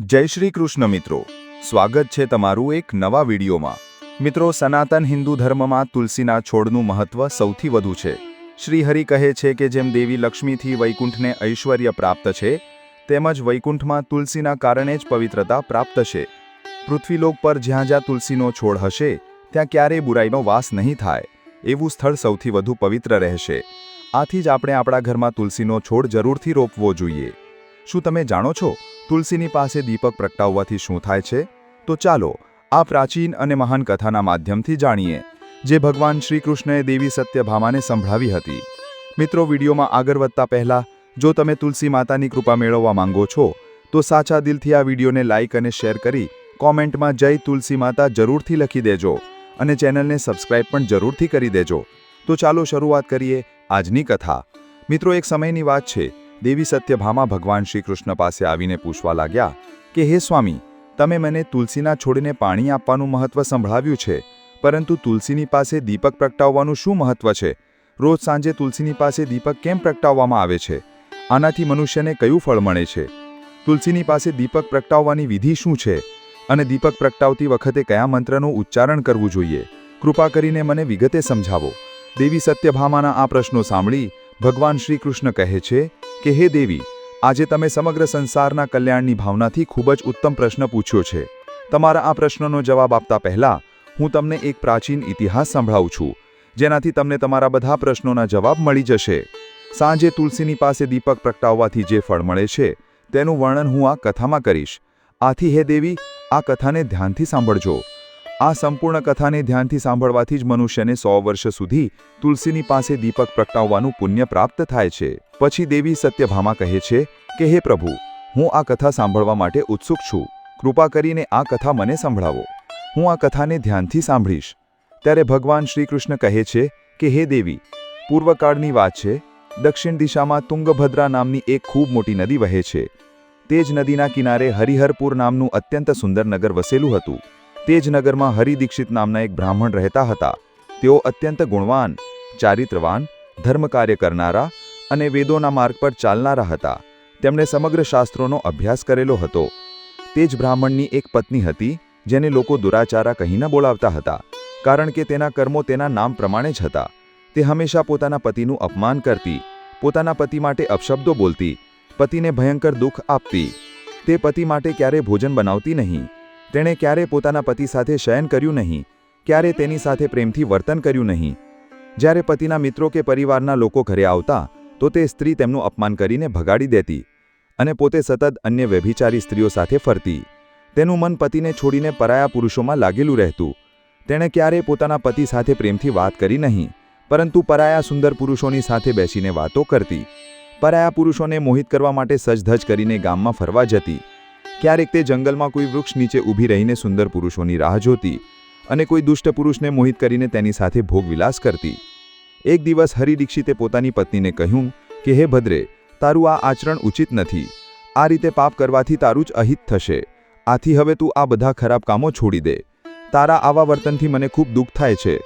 જય શ્રી કૃષ્ણ મિત્રો. સ્વાગત છે તમારું એક નવા વિડીયોમાં. મિત્રો, સનાતન હિન્દુ ધર્મમાં તુલસીના છોડનું મહત્વ સૌથી વધુ છે. શ્રીહરિ કહે છે કે જેમ દેવી લક્ષ્મીથી વૈકુંઠને ઐશ્વર્ય પ્રાપ્ત છે, તેમજ વૈકુંઠમાં તુલસીના કારણે જ પવિત્રતા પ્રાપ્ત છે. પૃથ્વીલોક પર જ્યાં જ્યાં તુલસીનો છોડ હશે, ત્યાં ક્યારેય બુરાઈનો વાસ નહીં થાય. એવું સ્થળ સૌથી વધુ પવિત્ર રહેશે. આથી જ આપણે આપણા ઘરમાં તુલસીનો છોડ જરૂરથી રોપવો જોઈએ. શું તમે જાણો છો? તુલસીની પાસે દીપક પ્રગટાવવાથી શું થાય છે? તો ચાલો, આ પ્રાચીન અને મહાન કથાના માધ્યમથી જાણીએ, જે ભગવાન શ્રીકૃષ્ણએ દેવી સત્યભામાને સંભળાવી હતી. મિત્રો, વિડીયોમાં આગળ વધતા પહેલા, જો તમે તુલસી માતાની કૃપા મેળવવા માંગો છો, તો સાચા દિલથી આ વિડીયોને લાઇક અને શેર કરી કોમેન્ટમાં જય તુલસી માતા જરૂરથી લખી દેજો અને ચેનલને સબસ્ક્રાઇબ પણ જરૂરથી કરી દેજો. તો ચાલો શરૂઆત કરીએ આજની કથા. મિત્રો, એક સમયની વાત છે. દેવી સત્યભામા ભગવાન શ્રી કૃષ્ણ પાસે આવીને પૂછવા લાગ્યા કે, હે સ્વામી, તમે મને તુલસીના છોડીને પાણી આપવાનું મહત્વ સંભળાવ્યું છે, પરંતુ તુલસીની પાસે દીપક પ્રગટાવવાનું શું મહત્વ છે? રોજ સાંજે તુલસીની પાસે દીપક કેમ પ્રગટાવવામાં આવે છે? આનાથી મનુષ્યને કયું ફળ મળે છે? તુલસીની પાસે દીપક પ્રગટાવવાની વિધિ શું છે? અને દીપક પ્રગટાવતી વખતે કયા મંત્રનું ઉચ્ચારણ કરવું જોઈએ? કૃપા કરીને મને વિગતે સમજાવો. દેવી સત્યભામાના આ પ્રશ્નો સાંભળી ભગવાન શ્રી કૃષ્ણ કહે છે કે હે દેવી, આજે તમે સમગ્ર સંસારના કલ્યાણની ભાવનાથી ખૂબ જ ઉત્તમ પ્રશ્ન પૂછ્યો છે. તમારા આ પ્રશ્નનો જવાબ આપતા પહેલા, હું તમને એક પ્રાચીન ઇતિહાસ સંભળાવું છું, જેનાથી તમને તમારા બધા પ્રશ્નોના જવાબ મળી જશે. સાંજે તુલસીની પાસે દીપક પ્રગટાવવાથી જે ફળ મળે છે, તેનું વર્ણન હું આ કથામાં કરીશ. આથી હે દેવી, આ કથાને ધ્યાનથી સાંભળજો. આ સંપૂર્ણ કથાને ધ્યાનથી સાંભળવાથી જ મનુષ્યને સો વર્ષ સુધી તુલસીની પાસે દીપક પ્રગટાવવાનું પુણ્ય પ્રાપ્ત થાય છે. પછી દેવી સત્યભામા કહે છે કે, હે પ્રભુ, હું આ કથા સાંભળવા માટે ઉત્સુક છું. કૃપા કરીને આ કથા મને સંભળાવો. હું આ કથાને ધ્યાનથી સાંભળીશ. ત્યારે ભગવાન શ્રીકૃષ્ણ કહે છે કે, હે દેવી, પૂર્વકાળની વાત છે. દક્ષિણ દિશામાં તુંગભદ્રા નામની એક ખૂબ મોટી નદી વહે છે. તે જ નદીના કિનારે હરિહરપુર નામનું અત્યંત સુંદર નગર વસેલું હતું. તે જ નગરમાં હરિદીક્ષિત નામના એક બ્રાહ્મણ રહેતા હતા. તેઓ અત્યંત ગુણવાન, ચારિત્રવાન, ધર્મકાર્ય કરનારા અને વેદોના માર્ગ પર ચાલનારા હતા. તેમણે સમગ્ર શાસ્ત્રોનો અભ્યાસ કરેલો હતો. તે જ બ્રાહ્મણની એક પત્ની હતી, જેને લોકો દુરાચારા કહીને બોલાવતા હતા, કારણ કે તેના કર્મો તેના નામ પ્રમાણે જ હતા. તે હંમેશા પોતાના પતિનું અપમાન કરતી, પોતાના પતિ માટે અપશબ્દો બોલતી, પતિને ભયંકર દુઃખ આપતી. તે પતિ માટે ક્યારેય ભોજન બનાવતી નહીં. તેણે ક્યારે પોતાના પતિ સાથે શયન કર્યું નહીં, ક્યારે તેની સાથે પ્રેમથી વર્તન કર્યું નહીં. જ્યારે પતિના મિત્રો કે પરિવારના લોકો ઘરે આવતા, તો તે સ્ત્રી તેમનું અપમાન કરીને ભગાડી દેતી અને પોતે સતત અન્ય વ્યભિચારી સ્ત્રીઓ સાથે ફરતી. તેનું મન પતિને છોડીને પરાયા પુરુષોમાં લાગેલું રહેતું. તેણે ક્યારેય પોતાના પતિ સાથે પ્રેમથી વાત કરી નહીં, પરંતુ પરાયા સુંદર પુરુષોની સાથે બેસીને વાતો કરતી. પરાયા પુરુષોને મોહિત કરવા માટે સજધજ કરીને ગામમાં ફરવા જતી. ક્યારેક તે જંગલમાં કોઈ વૃક્ષ નીચે ઊભી રહીને સુંદર પુરુષોની રાહ જોતી અને કોઈ દુષ્ટ પુરુષને મોહિત કરીને તેની સાથે ભોગવિલાસ કરતી. એક દિવસ હરિદીક્ષિતે પોતાની પત્નીને કહ્યું કે, હે ભદ્રે, તારું આ આચરણ ઉચિત નથી. આ રીતે પાપ કરવાથી તારું જ અહિત થશે. આથી હવે તું આ બધા ખરાબ કામો છોડી દે. તારા આવા વર્તનથી મને ખૂબ દુઃખ થાય છે.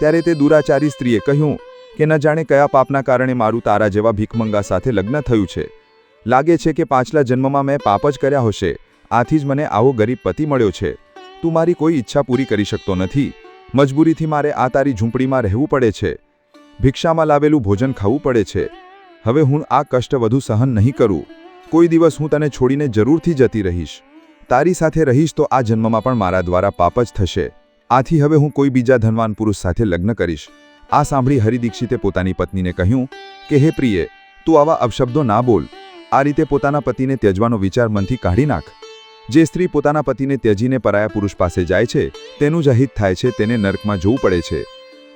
ત્યારે તે દુરાચારી સ્ત્રીએ કહ્યું કે, ન જાણે કયા પાપના કારણે મારું તારા જેવા ભીખમંગા સાથે લગ્ન થયું છે. લાગે છે કે પાછલા જન્મમાં મેં પાપ જ કર્યા હશે. આથી જ મને આવો ગરીબ પતિ મળ્યો છે. તું મારી કોઈ ઈચ્છા પૂરી કરી શકતો નથી. મજબૂરીથી મારે આ તારી ઝૂંપડીમાં રહેવું પડે છે. ભિક્ષામાં લાવેલું ભોજન ખાવું પડે છે. હવે હું આ કષ્ટ વધુ સહન નહીં કરું. કોઈ દિવસ હું તને છોડીને જરૂરથી જતી રહીશ. તારી સાથે રહીશ તો આ જન્મમાં પણ મારા દ્વારા પાપ જ થશે. આથી હવે હું કોઈ બીજા ધનવાન પુરુષ સાથે લગ્ન કરીશ. આ સાંભળી હરિદીક્ષિતે પોતાની પત્નીને કહ્યું, કે હે પ્રિય, તું આવા અપશબ્દો ના બોલ. આ રીતે પોતાના પતિને ત્યજવાનો વિચાર મનથી કાઢી નાખ. જે સ્ત્રી પોતાના પતિને ત્યજીને પરાયા પુરુષ પાસે જાય છે, તેનું જ અહિત થાય છે, તેને નર્કમાં જવું પડે છે.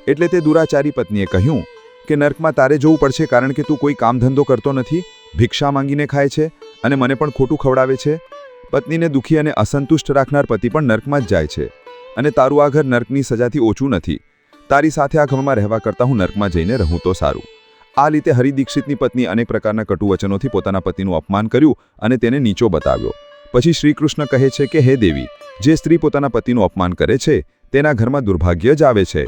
એટલે તે દુરાચારી પત્નીએ કહ્યું કે, નર્કમાં તારે જવું પડશે કારણ કે તું કોઈ કામ ધંધો કરતો નથી, ભિક્ષા માંગીને ખાય છે અને મને પણ ખોટું ખવડાવે છે. પત્નીને દુઃખી અને અસંતુષ્ટ રાખનાર પતિ પણ નર્કમાં જ જાય છે. અને તારું આ ઘર નર્કની સજાથી ઓછું નથી. તારી સાથે આ ઘરમાં રહેવા કરતાં હું નર્કમાં જઈને રહું તો સારું. આ રીતે હરિદીક્ષિતની પત્ની અનેક પ્રકારના કટુ વચનોથી પોતાના પતિનું અપમાન કર્યું અને તેને નીચો બતાવ્યો. પછી શ્રીકૃષ્ણ કહે છે કે, હે દેવી, જે સ્ત્રી પોતાના પતિનું અપમાન કરે છે, તેના ઘરમાં દુર્ભાગ્ય જ આવે છે.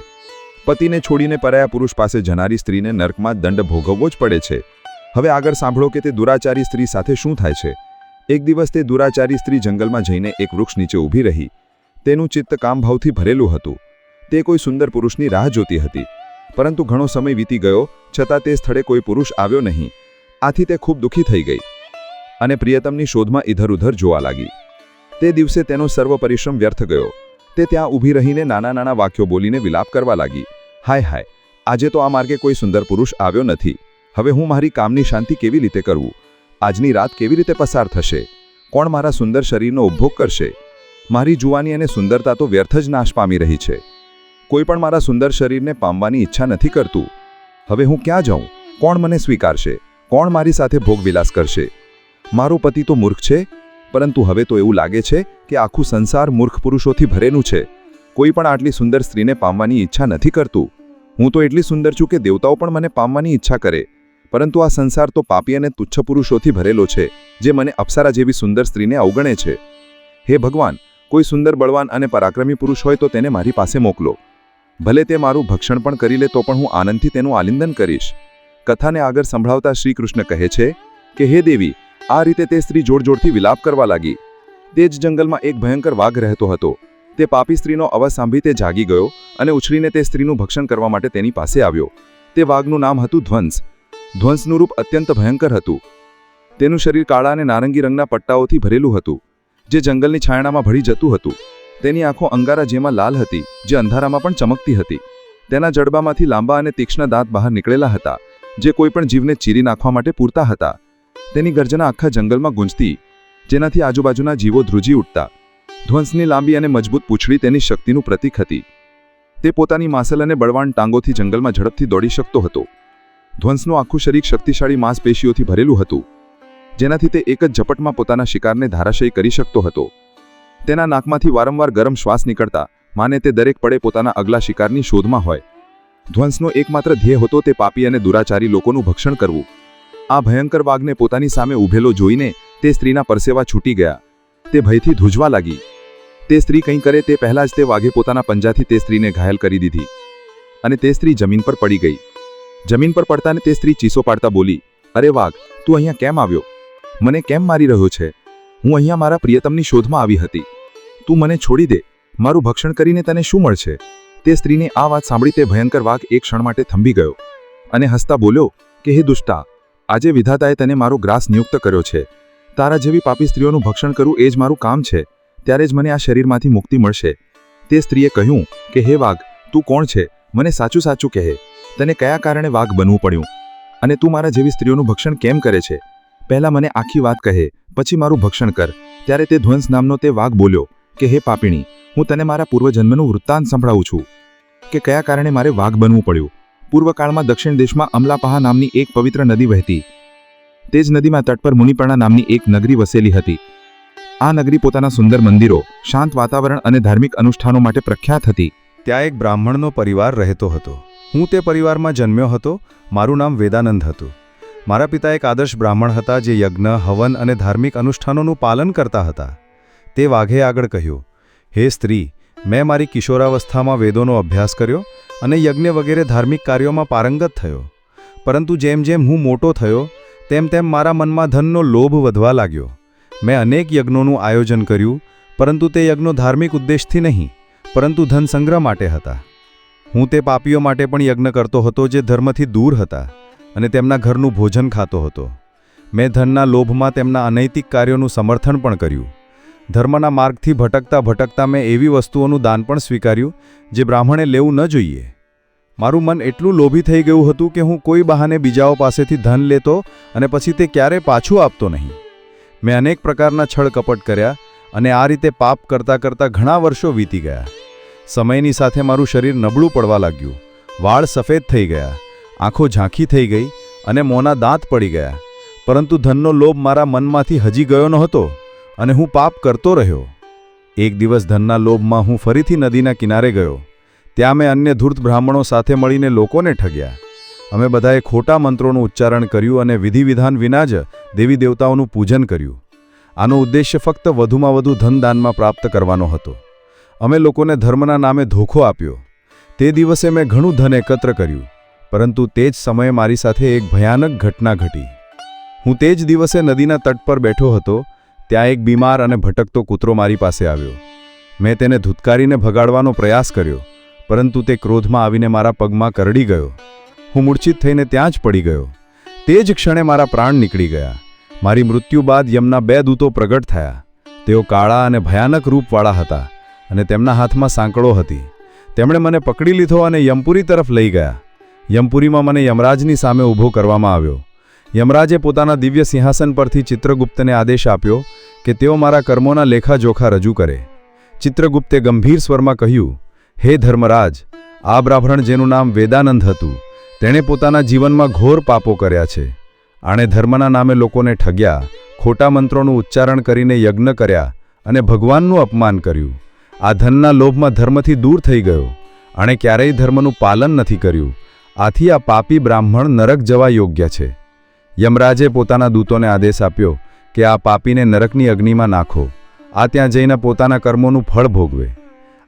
પતિને છોડીને પરાયા પુરુષ પાસે જનારી સ્ત્રીને નર્કમાં દંડ ભોગવવો જ પડે છે. હવે આગળ સાંભળો કે તે દુરાચારી સ્ત્રી સાથે શું થાય છે. એક દિવસ તે દુરાચારી સ્ત્રી જંગલમાં જઈને એક વૃક્ષ નીચે ઊભી રહી. તેનું ચિત્ત કામભાવથી ભરેલું હતું. તે કોઈ સુંદર પુરુષની રાહ જોતી હતી. પરંતુ ઘણો સમય વીતી ગયો, છતાં તે સ્થળે કોઈ પુરુષ આવ્યો નહીં. આથી તે ખૂબ દુઃખી થઈ ગઈ અને પ્રિયતમની શોધમાં ઇધર જોવા લાગી. તે દિવસે તેનો સર્વ પરિશ્રમ વ્યર્થ ગયો. તે ત્યાં ઊભી રહીને નાના નાના વાક્યો બોલીને વિલાપ કરવા લાગી. હાય હાય, આજે તો આ માર્ગે કોઈ સુંદર પુરુષ આવ્યો નથી. હવે હું મારી કામની શાંતિ કેવી રીતે કરવું? આજની રાત કેવી રીતે પસાર થશે? કોણ મારા સુંદર શરીરનો ઉપભોગ કરશે? મારી જુવાની અને સુંદરતા તો વ્યર્થ જ નાશ પામી રહી છે. કોઈ પણ મારા સુંદર શરીરને પામવાની ઈચ્છા નથી કરતું. હવે હું ક્યાં જાઉં? કોણ મને સ્વીકારશે? કોણ મારી સાથે ભોગવિલાસ કરશે? મારો પતિ તો મૂર્ખ છે, પરંતુ હવે તો એવું લાગે છે કે આખું સંસાર મૂર્ખ પુરુષોથી ભરેલું છે. કોઈ પણ આટલી સુંદર સ્ત્રીને પામવાની ઈચ્છા નથી કરતું. હું તો એટલી સુંદર છું કે દેવતાઓ પણ મને પામવાની ઈચ્છા કરે. પરંતુ આ સંસાર તો પાપી અને તુચ્છ પુરુષોથી ભરેલો છે, જે મને અપ્સરા જેવી સુંદર સ્ત્રીને અવગણે છે. હે ભગવાન, કોઈ સુંદર બળવાન અને પરાક્રમી પુરુષ હોય તો તેને મારી પાસે મોકલો. ભલે તે મારું ભક્ષણ પણ કરી લે તો પણ હું આનંદથી તેનું આલિંદન કરીશ. કથાને આગળ સંભળાવતા શ્રી કૃષ્ણ કહે છે કે, હે દેવી, આ રીતે તે સ્ત્રી જોડજોડથી વિલાપ કરવા લાગી. તે જ જંગલમાં એક ભયંકર વાઘ રહેતો હતો. તે પાપી સ્ત્રીનો અવાજ સાંભળી તે જાગી ગયો અને ઉછળીને તે સ્ત્રીનું ભક્ષણ કરવા માટે તેની પાસે આવ્યો. તે વાઘનું નામ હતું ધ્વંસ. ધ્વંસનું રૂપ અત્યંત ભયંકર હતું. તેનું શરીર કાળા અને નારંગી રંગના પટ્ટાઓથી ભરેલું હતું, જે જંગલની છાયણામાં ભળી જતું હતું. તેની આંખો અંગારા જેમાં લાલ હતી, જે અંધારામાં પણ ચમકતી હતી. તેના જડબામાંથી લાંબા અને તીક્ષ્ણ દાંત બહાર નીકળેલા હતા, જે કોઈપણ જીવને ચીરી નાખવા માટે પૂરતા હતા. તેની ગર્જના આખા જંગલમાં ગુંજતી, જેનાથી આજુબાજુના જીવો ધ્રુજી ઉઠતા. ધ્વંસની લાંબી અને મજબૂત પૂંછડી તેની શક્તિનું પ્રતીક હતી. તે પોતાની માસલ અને બળવાન ટાંગોથી જંગલમાં ઝડપથી દોડી શકતો હતો. ધ્વંસનું આખું શરીર શક્તિશાળી માંસપેશીઓથી ભરેલું હતું, જેનાથી તે એક જ ઝપટમાં પોતાના શિકારને ધારાશયી કરી શકતો હતો. તેના નાકમાંથી વારંવાર ગરમ શ્વાસ નીકળતા, માને તે દરેક પડે પોતાના અગલા શિકારની શોધમાં હોય. ધ્વંસનો એકમાત્ર ધ્યેય હતો તે પાપી અને દુરાચારી લોકોનું ભક્ષણ કરવું. આ ભયંકર વાઘને પોતાની સામે ઊભેલો જોઈને તે સ્ત્રીના પરસેવા છૂટી ગયા. તે ભયથી ધ્રુજવા લાગી. તે સ્ત્રી કંઈ કરે તે પહેલાં જ તે વાઘે પોતાના પંજાથી તે સ્ત્રીને ઘાયલ કરી દીધી. અને તે સ્ત્રી જમીન પર પડી ગઈ. જમીન પર પડતાને તે સ્ત્રી ચીસો પાડતા બોલી, અરે વાઘ, તું અહીંયા કેમ આવ્યો? મને કેમ મારી રહ્યો છે? હું અહીંયા મારા પ્રિયતમની શોધમાં આવી હતી. તું મને છોડી દે. મારું ભક્ષણ કરીને તને શું મળશે? તે સ્ત્રીને આ વાત સાંભળી તે ભયંકર વાઘ એક ક્ષણ માટે થંભી ગયો અને હસતા બોલ્યો, કે હે દુષ્ટા, આજે વિધાતાએ તને મારો ગ્રાસ નિયુક્ત કર્યો છે. તારા જેવી પાપી સ્ત્રીઓનું ભક્ષણ કરવું એ જ મારું કામ છે. ત્યારે જ મને આ શરીરમાંથી મુક્તિ મળશે. તે સ્ત્રીએ કહ્યું, કે હે વાઘ, તું કોણ છે? મને સાચું સાચું કહે. તને કયા કારણે વાઘ બનવું પડ્યું? અને તું મારા જેવી સ્ત્રીઓનું ભક્ષણ કેમ કરે છે? પહેલાં મને આખી વાત કહે, પછી મારું ભક્ષણ કર. ત્યારે તે ધ્વંસ નામનો તે વાઘ બોલ્યો કે હે પાપીણી, હું તને મારા પૂર્વજન્મનું વૃત્તાંત સંભળાવું છું કે કયા કારણે મારે વાઘ બનવું પડ્યું. પૂર્વકાળમાં દક્ષિણ દેશમાં અમલાપહા નામની એક પવિત્ર નદી વહેતી. તે જ નદીમાં તટ પર મુનિપર્ણા નામની એક નગરી વસેલી હતી. આ નગરી પોતાના સુંદર મંદિરો, શાંત વાતાવરણ અને ધાર્મિક અનુષ્ઠાનો માટે પ્રખ્યાત હતી. ત્યાં એક બ્રાહ્મણનો પરિવાર રહેતો હતો. હું તે પરિવારમાં જન્મ્યો હતો. મારું નામ વેદાનંદ હતું. મારા પિતા એક આદર્શ બ્રાહ્મણ હતા જે યજ્ઞ, હવન અને ધાર્મિક અનુષ્ઠાનોનું પાલન કરતા હતા. તે વાઘે આગળ કહ્યું, હે સ્ત્રી, મેં મારી કિશોરાવસ્થામાં વેદોનો અભ્યાસ કર્યો અને યજ્ઞ વગેરે ધાર્મિક કાર્યોમાં પારંગત થયો. પરંતુ જેમ જેમ હું મોટો થયો, તેમ તેમ મારા મનમાં ધનનો લોભ વધવા લાગ્યો. મેં અનેક યજ્ઞોનું આયોજન કર્યું, પરંતુ તે યજ્ઞો ધાર્મિક ઉદ્દેશથી નહીં, પરંતુ ધન સંગ્રહ માટે હતા. હું તે પાપીઓ માટે પણ યજ્ઞ કરતો હતો જે ધર્મથી દૂર હતા અને તેમના ઘરનું ભોજન ખાતો હતો. મેં ધનના લોભમાં તેમના અનૈતિક કાર્યોનું સમર્થન પણ કર્યું. ધર્મના માર્ગથી ભટકતા ભટકતા મેં એવી વસ્તુઓનું દાન પણ સ્વીકાર્યું, જે બ્રાહ્મણે લેવું ન જોઈએ. મારું મન એટલું લોભી થઈ ગયું હતું કે હું કોઈ બહાને બીજાઓ પાસેથી ધન લેતો અને પછી તે ક્યારેય પાછું આપતો નહીં. મેં અનેક પ્રકારના છળ કપટ કર્યા અને આ રીતે પાપ કરતાં કરતાં ઘણા વર્ષો વીતી ગયા. સમયની સાથે મારું શરીર નબળું પડવા લાગ્યું. વાળ સફેદ થઈ ગયા, આંખો ઝાંખી થઈ ગઈ અને મોંના દાંત પડી ગયા. પરંતુ ધનનો લોભ મારા મનમાંથી હજી ગયો નહોતો. અને હું પાપ કરતો રહ્યો. એક દિવસ ધનના લોભમાં હું ફરીથી નદીના કિનારે ગયો. ત્યાં મેં અન્ય ધૂર્ત બ્રાહ્મણો સાથે મળીને લોકોને ઠગ્યા. અમે બધાએ ખોટા મંત્રોનું ઉચ્ચારણ કર્યું અને વિધિવિધાન વિના જ દેવી દેવતાઓનું પૂજન કર્યું. આનો ઉદ્દેશ્ય ફક્ત વધુમાં વધુ ધનદાનમાં પ્રાપ્ત કરવાનો હતો. અમે લોકોને ધર્મના નામે ધોખો આપ્યો. તે દિવસે મેં ઘણું ધન એકત્ર કર્યું, પરંતુ તે જ સમયે મારી સાથે એક ભયાનક ઘટના ઘટી. હું તે જ દિવસે નદીના તટ પર બેઠો હતો ત્યાં એક બીમાર અને ભટકતો કૂતરો મારી પાસે આવ્યો. મેં તેને ધૂતકારીને ભગાડવાનો પ્રયાસ કર્યો, પરંતુ તે ક્રોધમાં આવીને મારા પગમાં કરડી ગયો. હું મૂર્છિત થઈને ત્યાં જ પડી ગયો. તે જ ક્ષણે મારા પ્રાણ નીકળી ગયા. મારી મૃત્યુ બાદ યમના બે દૂતો પ્રગટ થયા. તેઓ કાળા અને ભયાનક રૂપવાળા હતા અને તેમના હાથમાં સાંકળો હતી. તેમણે મને પકડી લીધો અને યમપુરી તરફ લઈ ગયા. યમપુરીમાં મને યમરાજની સામે ઊભો કરવામાં આવ્યો. યમરાજે પોતાના દિવ્ય સિંહાસન પરથી ચિત્રગુપ્તને આદેશ આપ્યો કે તેઓ મારા કર્મોના લેખાજોખા રજૂ કરે. ચિત્રગુપ્તે ગંભીર સ્વરમાં કહ્યું, હે ધર્મરાજ, આ બ્રાહ્મણ જેનું નામ વેદાનંદ હતું, તેણે પોતાના જીવનમાં ઘોર પાપો કર્યા છે. આણે ધર્મના નામે લોકોને ઠગ્યા, ખોટા મંત્રોનું ઉચ્ચારણ કરીને યજ્ઞ કર્યા અને ભગવાનનું અપમાન કર્યું. આ ધનના લોભમાં ધર્મથી દૂર થઈ ગયો. આણે ક્યારેય ધર્મનું પાલન નથી કર્યું. આથી આ પાપી બ્રાહ્મણ નરક જવા યોગ્ય છે. યમરાજે પોતાના દૂતોને આદેશ આપ્યો કે આ પાપીને નરકની અગ્નિમાં નાખો. આ ત્યાં જઈને પોતાના કર્મોનું ફળ ભોગવે.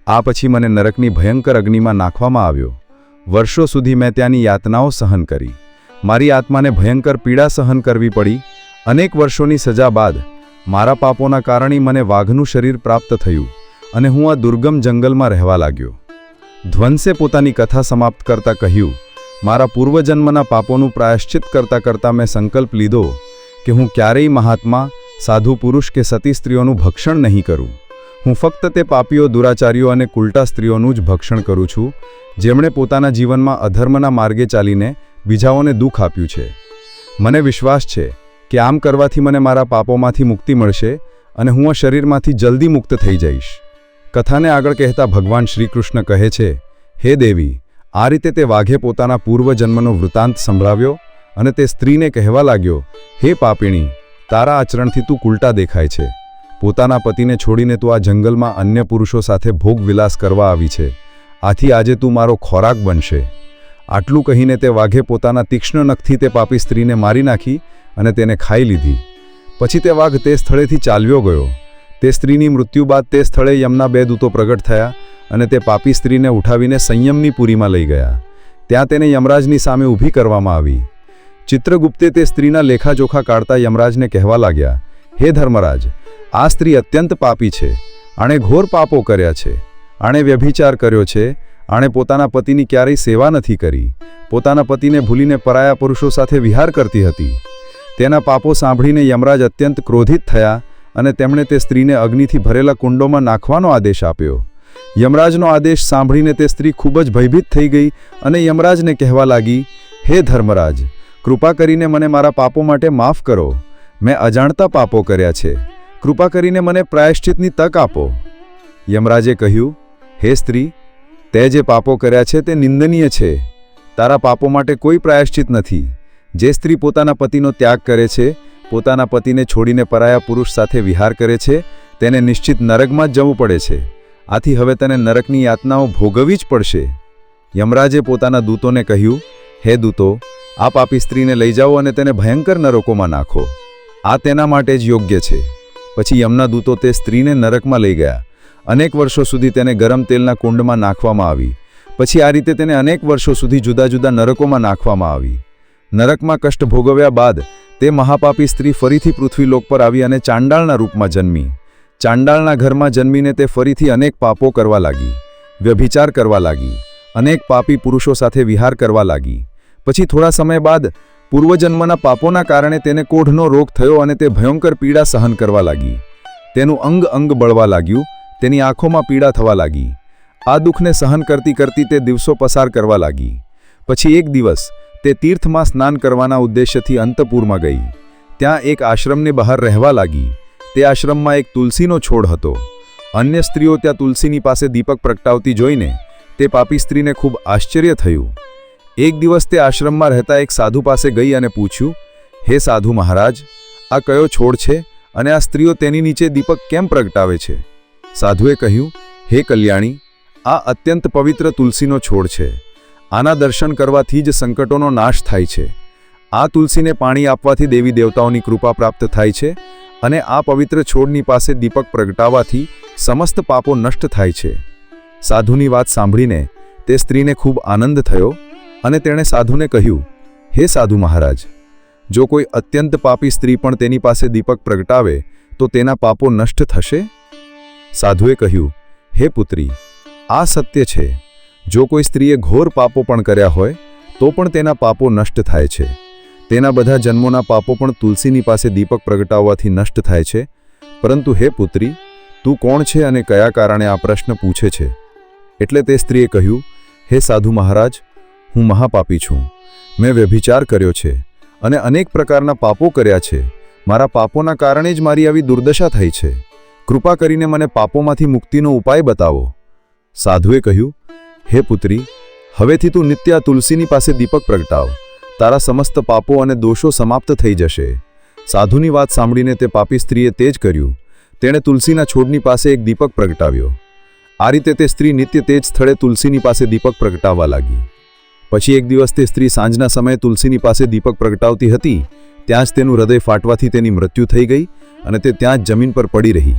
આ પછી મને નરકની ભયંકર અગ્નિમાં નાખવામાં આવ્યો. વર્ષો સુધી મેં ત્યાંની યાતનાઓ સહન કરી. મારી આત્માને ભયંકર પીડા સહન કરવી પડી. અનેક વર્ષોની સજા બાદ મારા પાપોના કારણે મને વાઘનું શરીર પ્રાપ્ત થયું અને હું આ દુર્ગમ જંગલમાં રહેવા લાગ્યો. ધ્વંસે પોતાની કથા સમાપ્ત કરતા કહ્યું મારા પૂર્વજન્મના પાપોનું પ્રાયશ્ચિત કરતાં કરતાં મેં સંકલ્પ લીધો કે હું ક્યારેય મહાત્મા, સાધુ પુરુષ કે સતી સ્ત્રીઓનું ભક્ષણ નહીં કરું. હું ફક્ત તે પાપીઓ, દુરાચારીઓ અને કુલટા સ્ત્રીઓનું જ ભક્ષણ કરું છું, જેમણે પોતાના જીવનમાં અધર્મના માર્ગે ચાલીને બીજાઓને દુઃખ આપ્યું છે. મને વિશ્વાસ છે કે આમ કરવાથી મને મારા પાપોમાંથી મુક્તિ મળશે અને હું આ શરીરમાંથી જલ્દી મુક્ત થઈ જઈશ. કથાને આગળ કહેતા ભગવાન શ્રીકૃષ્ણ કહે છે, હે દેવી આ રીતે તે વાઘે પોતાના પૂર્વજન્મનો વૃતાંત સંભળાવ્યો અને તે સ્ત્રીને કહેવા લાગ્યો, હે પાપીણી, તારા આચરણથી તું કુલટા દેખાય છે. પોતાના પતિને છોડીને તું આ જંગલમાં અન્ય પુરુષો સાથે ભોગ વિલાસ કરવા આવી છે. આથી આજે તું મારો ખોરાક બનશે. આટલું કહીને તે વાઘે પોતાના તીક્ષ્ણ નખથી તે પાપી સ્ત્રીને મારી નાખી અને તેને ખાઈ લીધી. પછી તે વાઘ તે સ્થળેથી ચાલ્યો ગયો. તે સ્ત્રીની મૃત્યુ બાદ તે સ્થળે યમના બે દૂતો પ્રગટ થયા અને તે પાપી સ્ત્રીને ઉઠાવીને સંયમની પુરીમાં લઈ ગયા. ત્યાં તેને યમરાજની સામે ઊભી કરવામાં આવી. ચિત્રગુપ્તે તે સ્ત્રીના લેખાજોખા કાઢતા યમરાજને કહેવા લાગ્યા, હે ધર્મરાજ, આ સ્ત્રી અત્યંત પાપી છે. આણે ઘોર પાપો કર્યા છે. આણે વ્યભિચાર કર્યો છે. આણે પોતાના પતિની ક્યારેય સેવા નથી કરી. પોતાના પતિને ભૂલીને પરાયા પુરુષો સાથે વિહાર કરતી હતી. તેના પાપો સાંભળીને યમરાજ અત્યંત ક્રોધિત થયા અને તેમણે તે સ્ત્રીને અગ્નિથી ભરેલા કુંડોમાં નાખવાનો આદેશ આપ્યો. યમરાજનો આદેશ સાંભળીને તે સ્ત્રી ખૂબ જ ભયભીત થઈ ગઈ અને યમરાજને કહેવા લાગી, હે ધર્મરાજ, કૃપા કરીને મને મારા પાપો માટે માફ કરો. મેં અજાણતા પાપો કર્યા છે. કૃપા કરીને મને પ્રાયશ્ચિતની તક આપો. યમરાજે કહ્યું, હે સ્ત્રી, તે જે પાપો કર્યા છે તે નિંદનીય છે. તારા પાપો માટે કોઈ પ્રાયશ્ચિત નથી. જે સ્ત્રી પોતાના પતિનો ત્યાગ કરે છે, પોતાના પતિને છોડીને પરાયા પુરુષ સાથે વિહાર કરે છે, તેને નિશ્ચિત નરકમાં જ જવું પડે છે. આથી હવે તને નરકની યાતનાઓ ભોગવવી જ પડશે. યમરાજે પોતાના દૂતોને કહ્યું, હે દૂતો આ પાપી સ્ત્રીને લઈ જાઓ અને તેને ભયંકર નરકોમાં નાખો. આ તેના માટે જ યોગ્ય છે. પછી યમના દૂતો તે સ્ત્રીને નરકમાં લઈ ગયા. અનેક વર્ષો સુધી તેને ગરમ તેલના કુંડમાં નાખવામાં આવી. પછી આ રીતે તેને અનેક વર્ષો સુધી જુદા જુદા નરકોમાં નાખવામાં આવી. નરકમાં કષ્ટ ભોગવ્યા બાદ તે મહાપાપી સ્ત્રી ફરીથી પૃથ્વીલોક પર આવી અને ચાંડાળના રૂપમાં જન્મી. ચાંડાળના ઘરમાં જન્મીને તે ફરીથી અનેક પાપો કરવા લાગી, વ્યભિચાર કરવા લાગી, અનેક પાપી પુરુષો સાથે વિહાર કરવા લાગી. પછી થોડા સમય બાદ પૂર્વજન્મના પાપોના કારણે તેને કોઢનો રોગ થયો અને તે ભયંકર પીડા સહન કરવા લાગી. તેનું અંગ અંગ બળવા લાગ્યું, તેની આંખોમાં પીડા થવા લાગી. આ દુઃખને સહન કરતી કરતી તે દિવસો પસાર કરવા લાગી. પછી એક દિવસ તે તીર્થમાં સ્નાન કરવાના ઉદ્દેશ્યથી અંતપુરમાં ગઈ. ત્યાં એક આશ્રમની બહાર રહેવા લાગી. તે આશ્રમમાં એક તુલસીનો છોડ હતો. અન્ય સ્ત્રીઓ ત્યાં તુલસીની પાસે દીપક પ્રગટાવતી જોઈને તે પાપી સ્ત્રીને ખૂબ આશ્ચર્ય થયું. એક દિવસ તે આશ્રમમાં રહેતા એક સાધુ પાસે ગઈ અને પૂછ્યું, હે સાધુ મહારાજ, આ કયો છોડ છે અને આ સ્ત્રીઓ તેની નીચે દીપક કેમ પ્રગટાવે છે? સાધુએ કહ્યું, હે કલ્યાણી, આ અત્યંત પવિત્ર તુલસીનો છોડ છે. આના દર્શન કરવાથી જ સંકટોનો નાશ થાય છે. આ તુલસીને પાણી આપવાથી દેવી દેવતાઓની કૃપા પ્રાપ્ત થાય છે અને આ પવિત્ર છોડની પાસે દીપક પ્રગટાવવાથી સમસ્ત પાપો નષ્ટ થાય છે. સાધુની વાત સાંભળીને તે સ્ત્રીને ખૂબ આનંદ થયો અને તેણે સાધુને કહ્યું, હે સાધુ મહારાજ, જો કોઈ અત્યંત પાપી સ્ત્રી પણ તેની પાસે દીપક પ્રગટાવે, તો તેના પાપો નષ્ટ થશે? સાધુએ કહ્યું, હે પુત્રી, આ સત્ય છે. જો કોઈ સ્ત્રીએ ઘોર પાપો પણ કર્યા હોય, તો પણ તેના પાપો નષ્ટ થાય છે. તેના બધા જન્મોના પાપો પણ તુલસીની પાસે દીપક પ્રગટાવવાથી નષ્ટ થાય છે. પરંતુ હે પુત્રી, તું કોણ છે અને કયા કારણે આ પ્રશ્ન પૂછે છે? એટલે તે સ્ત્રીએ કહ્યું, હે સાધુ મહારાજ, હું મહાપાપી છું. મેં વ્યભિચાર કર્યો છે અને અનેક પ્રકારના પાપો કર્યા છે. મારા પાપોના કારણે જ મારી આવી દુર્દશા થઈ છે. કૃપા કરીને મને પાપોમાંથી મુક્તિનો ઉપાય બતાવો. સાધુએ કહ્યું, હે પુત્રી, હવેથી તું નિત્ય તુલસીની પાસે દીપક પ્રગટાવ. તારા સમસ્ત પાપો અને દોષો સમાપ્ત થઈ જશે. સાધુની વાત સાંભળીને તે પાપી સ્ત્રીએ તે જ કર્યું. તેણે તુલસીના છોડની પાસે એક દીપક પ્રગટાવ્યો. આ રીતે તે સ્ત્રી નિત્ય તે જ સ્થળે તુલસીની પાસે દીપક પ્રગટાવવા લાગી. પછી એક દિવસ તે સ્ત્રી સાંજના સમયે તુલસીની પાસે દીપક પ્રગટાવતી હતી. ત્યાં જ તેનું હૃદય ફાટવાથી તેની મૃત્યુ થઈ ગઈ અને તે ત્યાં જ જમીન પર પડી રહી.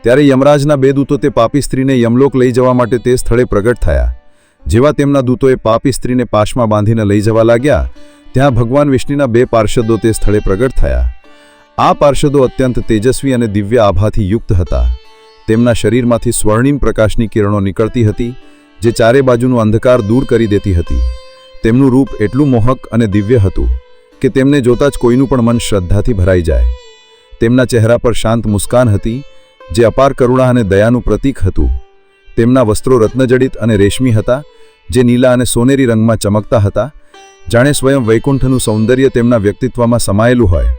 ત્યારે યમરાજના બે દૂતો તે પાપી સ્ત્રીને યમલોક લઈ જવા માટે તે સ્થળે પ્રગટ થયા. જેવા તેમના દૂતોએ પાપી સ્ત્રીને પાશમાં બાંધીને લઈ જવા લાગ્યા, ત્યાં ભગવાન વિષ્ણુના બે પાર્ષદો તે સ્થળે પ્રગટ થયા. આ પાર્ષદો અત્યંત તેજસ્વી અને દિવ્ય આભાથી યુક્ત હતા. તેમના શરીરમાંથી સ્વર્ણિમ પ્રકાશની કિરણો નીકળતી હતી, જે ચારે બાજુનું અંધકાર દૂર કરી દેતી હતી. તેમનું રૂપ એટલું મોહક અને દિવ્ય હતું, કે તેમને જોતાં જ કોઈનું પણ મન શ્રદ્ધાથી ભરાઈ જાય. તેમના ચહેરા પર શાંત મુસ્કાન હતી, જે અપાર કરુણા અને દયાનું પ્રતીક હતું. તેમના વસ્ત્રો રત્નજડિત અને રેશમી હતા, જે નીલા અને સોનેરી રંગમાં ચમકતા હતા. જાણે સ્વયં વૈકુંઠનું સૌંદર્ય તેમના વ્યક્તિત્વમાં સમાયેલું હોય.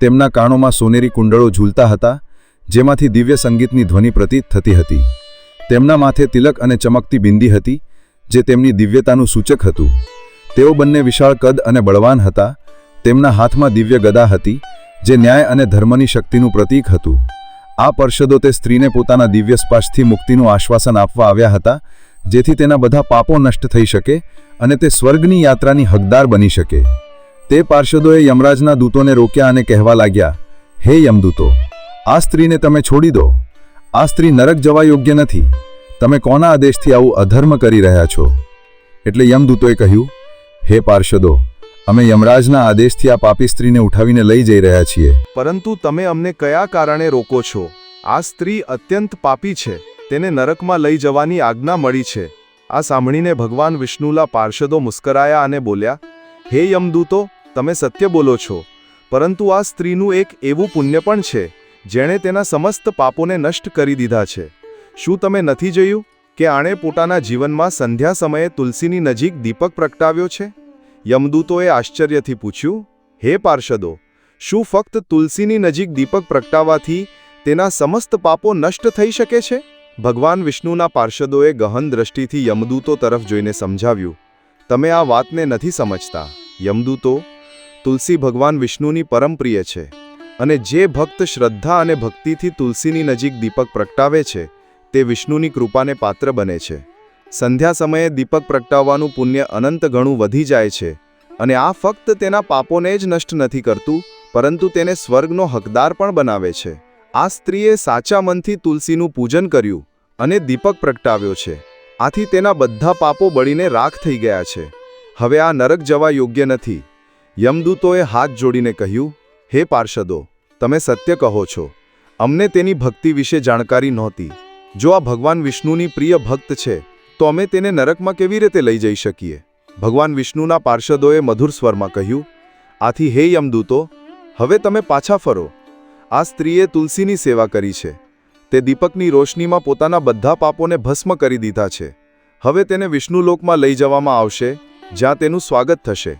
તેમના કાણોમાં સોનેરી કુંડળો ઝૂલતા હતા, જેમાંથી દિવ્ય સંગીતની ધ્વનિ પ્રતીત થતી હતી. તેમના માથે તિલક અને ચમકતી બિંદી હતી, જે તેમની દિવ્યતાનું સૂચક હતું. તેઓ બંને વિશાળ કદ અને બળવાન હતા. તેમના હાથમાં દિવ્ય ગદા હતી, જે ન્યાય અને ધર્મની શક્તિનું પ્રતીક હતું. આ પરિષદો તે સ્ત્રીને પોતાના દિવ્ય સ્પર્શથી મુક્તિનું આશ્વાસન આપવા આવ્યા હતા, જેથી તેના બધા પાપો નષ્ટ થઈ શકે અને તે સ્વર્ગની યાત્રાની હકદાર બની શકે. તે પાર્ષદોએ યમરાજના દૂતોને રોક્યા અને કહેવા લાગ્યા, હે યમદૂતો, આ સ્ત્રીને તમે છોડી દો. આ સ્ત્રી નરક જવા યોગ્ય નથી. તમે કોના આદેશથી આવું અધર્મ કરી રહ્યા છો? એટલે યમદૂતોએ કહ્યું, હે પાર્ષદો અમે યમરાજના આદેશથી આ પાપી સ્ત્રીને ઉઠાવીને લઈ જઈ રહ્યા છીએ. પરંતુ તમે અમને કયા કારણે રોકો છો? આ સ્ત્રી અત્યંત પાપી છે. તેને નરકમાં લઈ જવાની આજ્ઞા મળી છે. આ સાંભળીને ભગવાન વિષ્ણુલા પાર્ષદો મુસ્કરાયા અને બોલ્યા, હે યમદૂતો, તમે સત્ય બોલો છો. પરંતુ આ સ્ત્રીનું એક એવું પુણ્ય પણ છે, જેણે તેના સમસ્ત પાપોને નષ્ટ કરી દીધા છે. શું તમે નથી જોયું કે આણે પોતાના જીવનમાં સંધ્યા સમયે તુલસીની નજીક દીપક પ્રગટાવ્યો છે? યમદૂતોએ આશ્ચર્યથી પૂછ્યું, હે પાર્ષદો, શું ફક્ત તુલસીની નજીક દીપક પ્રગટાવવાથી તેના સમસ્ત પાપો નષ્ટ થઈ શકે છે? ભગવાન વિષ્ણુના પાર્ષદોએ ગહન દ્રષ્ટિથી યમદૂતો તરફ જોઈને સમજાવ્યું, તમે આ વાતને નથી સમજતા. યમદૂતો, તુલસી ભગવાન વિષ્ણુની પરમ પ્રિય છે અને જે ભક્ત શ્રદ્ધા અને ભક્તિથી તુલસીની નજીક દીપક પ્રગટાવે છે, તે વિષ્ણુની કૃપાને પાત્ર બને છે. સંધ્યા સમયે દીપક પ્રગટાવવાનું પુણ્ય અનંત ગણું વધી જાય છે અને આ ફક્ત તેના પાપોને જ નષ્ટ નથી કરતું, પરંતુ તેને સ્વર્ગનો હકદાર પણ બનાવે છે. આ સ્ત્રીએ સાચા મનથી તુલસીનું પૂજન કર્યું અને દીપક પ્રગટાવ્યો છે. આથી તેના બધા પાપો બળીને રાખ થઈ ગયા છે. હવે આ નરક જવા યોગ્ય નથી. યમદૂતોએ હાથ જોડીને કહ્યું, હે પાર્ષદો, તમે સત્ય કહો છો. અમને તેની ભક્તિ વિશે જાણકારી નહોતી. જો આ ભગવાન વિષ્ણુની પ્રિય ભક્ત છે તો અમે તેને નરકમાં કેવી રીતે લઈ જઈ શકીએ? ભગવાન વિષ્ણુના પાર્ષદોએ મધુર સ્વરમાં કહ્યું, આથી હે યમદૂતો, હવે તમે પાછા ફરો. આ સ્ત્રીએ તુલસીની સેવા કરી છે. તે દીપકની રોશનીમાં પોતાના બધા પાપોને ભસ્મ કરી દીધા છે. હવે તેને વિષ્ણુલોકમાં લઈ જવામાં આવશે, જ્યાં તેનું સ્વાગત થશે.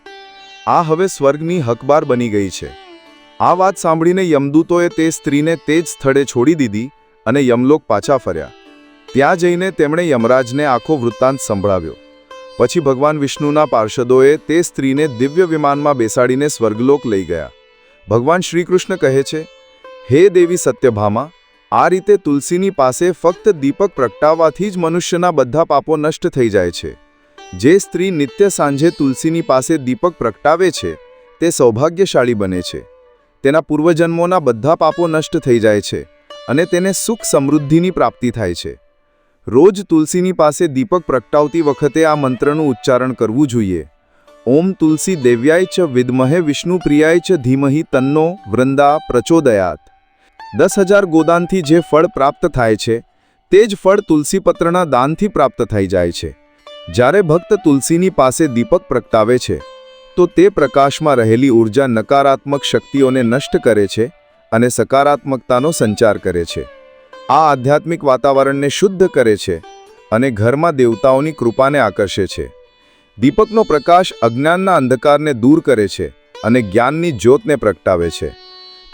આ હવે સ્વર્ગની હકબાર બની ગઈ છે. આ વાત સાંભળીને યમદૂતોએ તે સ્ત્રીને તે જ સ્થળે છોડી દીધી અને યમલોક પાછા ફર્યા. ત્યાં જઈને તેમણે યમરાજને આખો વૃત્તાંત સંભળાવ્યો. પછી ભગવાન વિષ્ણુના પાર્ષદોએ તે સ્ત્રીને દિવ્ય વિમાનમાં બેસાડીને સ્વર્ગલોક લઈ ગયા. ભગવાન શ્રીકૃષ્ણ કહે છે, હે દેવી સત્યભામા, આ રીતે તુલસીની પાસે ફક્ત દીપક પ્રગટાવવાથી જ મનુષ્યના બધા પાપો નષ્ટ થઈ જાય છે. જે સ્ત્રી નિત્ય સાંજે તુલસીની પાસે દીપક પ્રગટાવે છે, તે સૌભાગ્યશાળી બને છે. તેના પૂર્વજન્મોના બધા પાપો નષ્ટ થઈ જાય છે અને તેને સુખ સમૃદ્ધિની પ્રાપ્તિ થાય છે. રોજ તુલસીની પાસે દીપક પ્રગટાવતી વખતે આ મંત્રનું ઉચ્ચારણ કરવું જોઈએ. ઓમ તુલસી દેવ્યાય ચ વિદ્મહે વિષ્ણુ પ્રિયાય ચ ધીમહિ તન્નો વૃંદા પ્રચોદયાત. દસ હજાર ગોદાનથી જે ફળ પ્રાપ્ત થાય છે, તે જ ફળ તુલસીપત્રના દાનથી પ્રાપ્ત થઈ જાય છે. જ્યારે ભક્ત તુલસીની પાસે દીપક પ્રગટાવે છે, તો તે પ્રકાશમાં રહેલી ઊર્જા નકારાત્મક શક્તિઓને નષ્ટ કરે છે અને સકારાત્મકતાનો સંચાર કરે છે. આ આધ્યાત્મિક વાતાવરણને શુદ્ધ કરે છે અને ઘરમાં દેવતાઓની કૃપાને આકર્ષે છે. દીપકનો પ્રકાશ અજ્ઞાનના અંધકારને દૂર કરે છે અને જ્ઞાનની જ્યોતને પ્રગટાવે છે.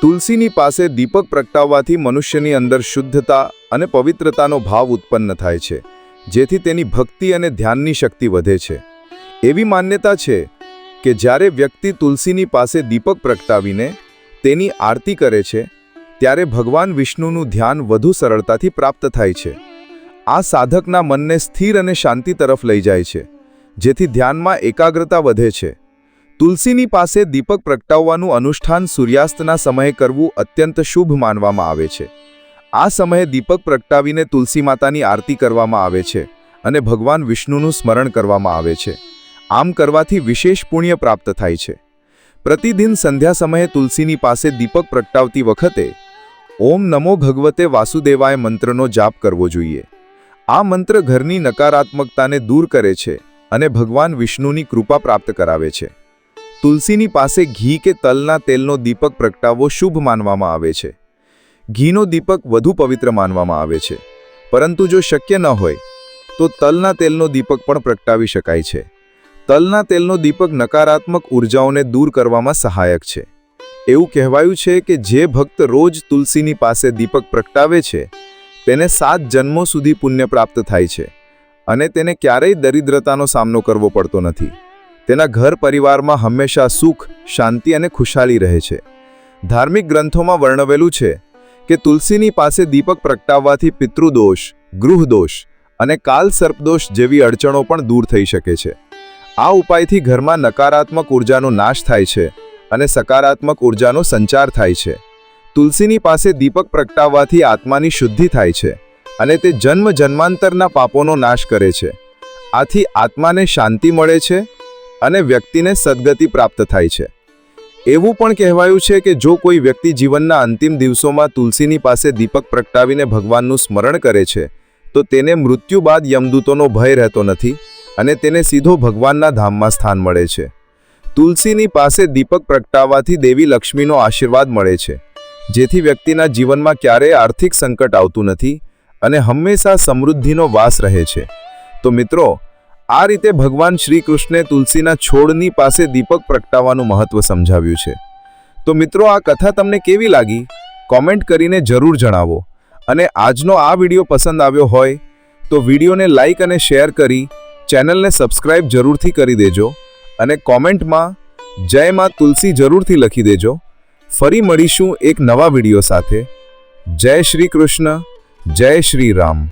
તુલસીની પાસે દીપક પ્રગટાવવાથી મનુષ્યની અંદર શુદ્ધતા અને પવિત્રતાનો ભાવ ઉત્પન્ન થાય છે, જેથી તેની ભક્તિ અને ધ્યાનની શક્તિ વધે છે. એવી માન્યતા છે કે જ્યારે વ્યક્તિ તુલસીની પાસે દીપક પ્રગટાવીને તેની આરતી કરે છે ત્યારે ભગવાન વિષ્ણુનું ધ્યાન વધુ સરળતાથી પ્રાપ્ત થાય છે. આ સાધકના મનને સ્થિર અને શાંતિ તરફ લઈ જાય છે, જેથી ધ્યાનમાં એકાગ્રતા વધે છે. તુલસીની પાસે દીપક પ્રગટાવવાનું અનુષ્ઠાન સૂર્યાસ્તના સમયે કરવું અત્યંત શુભ માનવામાં આવે છે. આ સમયે દીપક પ્રગટાવીને તુલસી માતાની આરતી કરવામાં આવે છે અને ભગવાન વિષ્ણુનું સ્મરણ કરવામાં આવે છે. આમ કરવાથી વિશેષ પુણ્ય પ્રાપ્ત થાય છે. પ્રતિદિન સંધ્યા સમયે તુલસીની પાસે દીપક પ્રગટાવતી વખતે ઓમ નમો ભગવતે વાસુદેવાય મંત્રનો જાપ કરવો જોઈએ. આ મંત્ર ઘરની નકારાત્મકતાને દૂર કરે છે અને ભગવાન વિષ્ણુની કૃપા પ્રાપ્ત કરાવે છે. તુલસીની પાસે ઘી કે તલના તેલનો દીપક પ્રગટાવવો શુભ માનવામાં આવે છે. ઘીનો દીપક વધુ પવિત્ર માનવામાં આવે છે. પરંતુ જો શક્ય ન હોય, તો તલના તેલનો દીપક પણ પ્રગટાવી શકાય છે. તલના તેલનો દીપક નકારાત્મક ઉર્જાઓને દૂર કરવામાં સહાયક છે. એવું કહેવાયું છે કે જે ભક્ત રોજ તુલસીની પાસે દીપક પ્રગટાવે છે, તેને સાત જન્મો સુધી પુણ્ય પ્રાપ્ત થાય છે અને તેને ક્યારેય દરિદ્રતાનો સામનો કરવો પડતો નથી. તેના ઘર પરિવારમાં હંમેશા સુખ, શાંતિ અને ખુશાલી રહે છે. ધાર્મિક ગ્રંથોમાં વર્ણવેલું છે કે તુલસીની પાસે દીપક પ્રગટાવવાથી પિતૃદોષ, ગૃહદોષ અને કાલ સર્પદોષ જેવી અડચણો પણ દૂર થઈ શકે છે. આ ઉપાયથી ઘરમાં નકારાત્મક ઉર્જાનો નાશ થાય છે અને સકારાત્મક ઉર્જાનો સંચાર થાય છે. તુલસીની પાસે દીપક પ્રગટાવવાથી આત્માની શુદ્ધિ થાય છે અને તે જન્મ જન્માંતરના પાપોનો નાશ કરે છે. આથી આત્માને શાંતિ મળે છે અને વ્યક્તિને સદગતિ પ્રાપ્ત થાય છે. એવું પણ કહેવાયું છે કે જો કોઈ વ્યક્તિ જીવનના અંતિમ દિવસોમાં તુલસીની પાસે દીપક પ્રગટાવીને ભગવાનનું સ્મરણ કરે છે, તો તેને મૃત્યુ બાદ યમદૂતોનો ભય રહેતો નથી અને તેને સીધો ભગવાનના ધામમાં સ્થાન મળે છે. તુલસીની પાસે દીપક પ્રગટાવવાથી દેવી લક્ષ્મીનો આશીર્વાદ મળે છે. જેથી વ્યક્તિના જીવનમાં ક્યારેય આર્થિક સંકટ આવતું નથી અને હંમેશા સમૃદ્ધિનો વાસ રહે છે. તો મિત્રો, આ રીતે ભગવાન શ્રી કૃષ્ણે તુલસીના છોડની પાસે દીપક પ્રગટાવવાનું મહત્વ સમજાવ્યું છે. તો મિત્રો, આ કથા તમને કેવી લાગી? કોમેન્ટ કરીને જરૂર જણાવો. અને આજનો આ વીડિયો પસંદ આવ્યો હોય તો વિડીયોને લાઈક અને શેર કરી ચેનલને સબસ્ક્રાઇબ જરૂરથી કરી દેજો. અને કોમેન્ટમાં જય માં તુલસી જરૂરથી લખી દેજો. ફરી મળીશું એક નવા વીડિયો સાથે. જય શ્રી કૃષ્ણ, જય શ્રી રામ.